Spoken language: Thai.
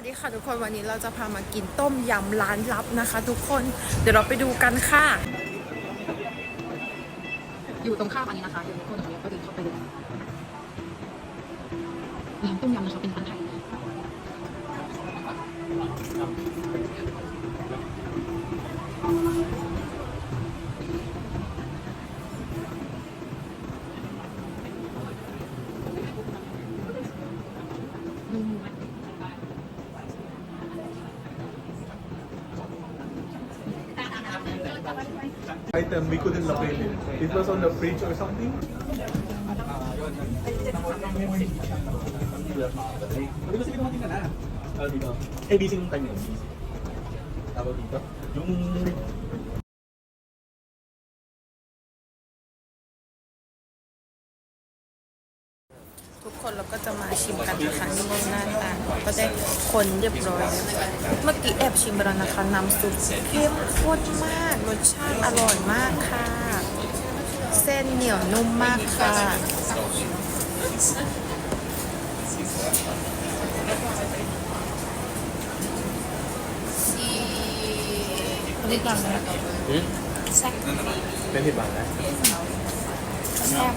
วัสดีค่ะทุกคนวันนี้เราจะพามากินต้มยำร้านลับนะคะ ทุกคนเดี๋ยวเราไปดูกันค่ะ อยู่ตรงข้ามอันนี้นะคะเดี๋ยวทุกคนขออนุญาตก็เดินเข้าไปเลยร้านต้มยำนะคะเป็นร้านไทย item we couldn't locate it. It was on the fridge or something. Eh, busy nung time yun. Tawag dito. Yung... ทุกคนเราก็จะมาชิมกันนะคะนี่หน้าตาก็ได้คนเรียบร้อย เมื่อกี้แอบชิมไปแล้วนะคะ น้ำซุปเข้มข้นมาก รสชาติอร่อยมากค่ะ เส้นเหนียวนุ่มมากค่ะคนนี้กลางนะเป็นผิดหวังนะแซ่บ